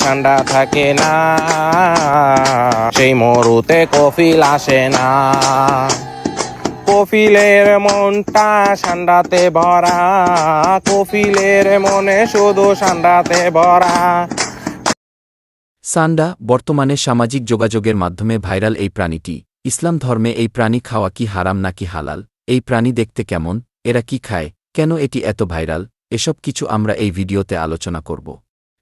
ঠান্ডা থাকে না, সেই মরুতে কফিল আসে না। কফিলের মনটা ঠান্ডাতে ভরা, কফিলের মনে শুধু ঠান্ডাতে ভরা। সান্ডা, বর্তমানে সামাজিক যোগাযোগের মাধ্যমে ভাইরাল এই প্রাণীটি। ইসলাম ধর্মে এই প্রাণী খাওয়া কি হারাম নাকি হালাল? এই প্রাণী দেখতে কেমন? এরা কি খায়? কেন এটি এত ভাইরাল? এসব কিছু আমরা এই ভিডিওতে আলোচনা করব।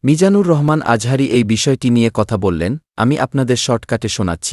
মিজানুর রহমান আজহারি এই বিষয়টি নিয়ে কথা বললেন আমি আপনাদের শর্টকাটে শোনাচ্ছি।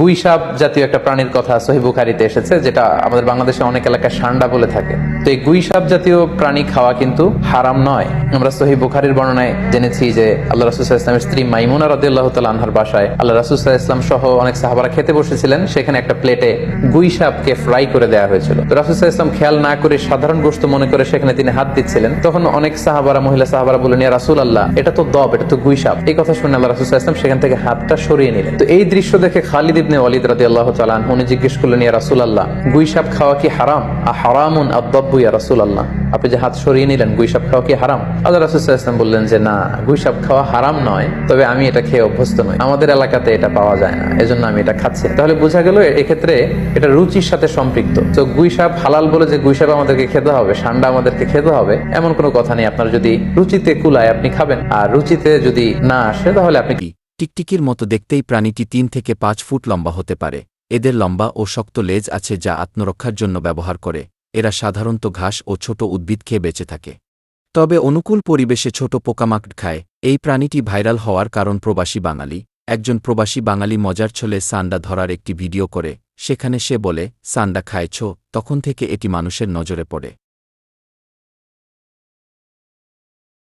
গুই সাপ জাতীয় একটা প্রাণীর কথা সহি বুখারিতে এসেছে, যেটা আমাদের বাংলাদেশে অনেক এলাকায় সান্ডা বলে থাকে। তো এই গুই সাপ জাতীয় প্রাণী খাওয়া কিন্তু হারাম নয়। আমরা সহি বুখারির বর্ণনায় জেনেছি যে আল্লাহ রাসুসাহ ইসলামের স্ত্রী মাইমুনা রদিল্লাহ তাল আনহার বাসায় আল্লাহ রাসুসাহ ইসলাম সহ অনেক সাহাবারা খেতে বসেছিলেন, সেখানে একটা প্লেটে গুই সাপকে ফ্রাই করে দেওয়া হয়েছিল। তো রাসুসাহ ইসলাম খেয়াল না করে সাধারণ গোস্ত মনে করে সেখানে তিনি হাত দিচ্ছিলেন। তখন অনেক সাহাবারা, মহিলা সাহাবারা বললেন, ইয়া রাসুল আল্লাহ এটা তো দব, এটা তো গুই সাপ। এই কথা শুনে আল্লাহ রাসুসাহ ইসলাম সেখান থেকে হাতটা সরিয়ে নিলেন। তো এই দৃশ্য দেখে খালিদ ইবনে ওয়ালিদ রাদি আল্লাহ চালান উনি জিজ্ঞেস করলেন, ইয়া রাসুল আল্লাহ গুইসাপ খাওয়া কি হারাম? আ, হারামুন আদব্বু ইয়া রাসুল আল্লাহ আপনি যে হাত সরিয়ে নিলেন গুইসাপ খাওয়া কি হারাম? আল্লাহ রাসুল ইসলাম বললেন যে, না গুইসাপ খাওয়া হারাম নয়, তবে আমি এটা খেয়ে অভ্যস্ত নই। আমাদের এলাকাতে এটা পাওয়া যায় না, এজন্য আমি এটা খাচ্ছি তাহলে বোঝা গেল, এক্ষেত্রে এটা রুচির সাথে সম্পৃক্ত। তো গুই সাপ হালাল বলে যে গুই সাপ আমাদেরকে খেতে হবে, সান্ডা আমাদেরকে খেতে হবে, এমন কোনো কথা নেই। আপনার যদি রুচিতে কুলায় আপনি খাবেন, আর রুচিতে যদি না আসে, তাহলে আপনি কি? টিকটিকির মতো দেখতেই প্রাণীটি তিন থেকে পাঁচ ফুট লম্বা হতে পারে। এদের লম্বা ও শক্ত লেজ আছে যা আত্মরক্ষার জন্য ব্যবহার করে। এরা সাধারণত ঘাস ও ছোট উদ্ভিদ খেয়ে বেঁচে থাকে। তবে অনুকূল পরিবেশে ছোট পোকামাকড় খায়। এই প্রাণীটি ভাইরাল হওয়ার কারণ প্রবাসী বাঙালি। একজন প্রবাসী বাঙালি মজার ছলে সান্ডা ধরার একটি ভিডিও করে। সেখানে সে বলে, সান্ডা খায়ছ? তখন থেকে এটি মানুষের নজরে পড়ে।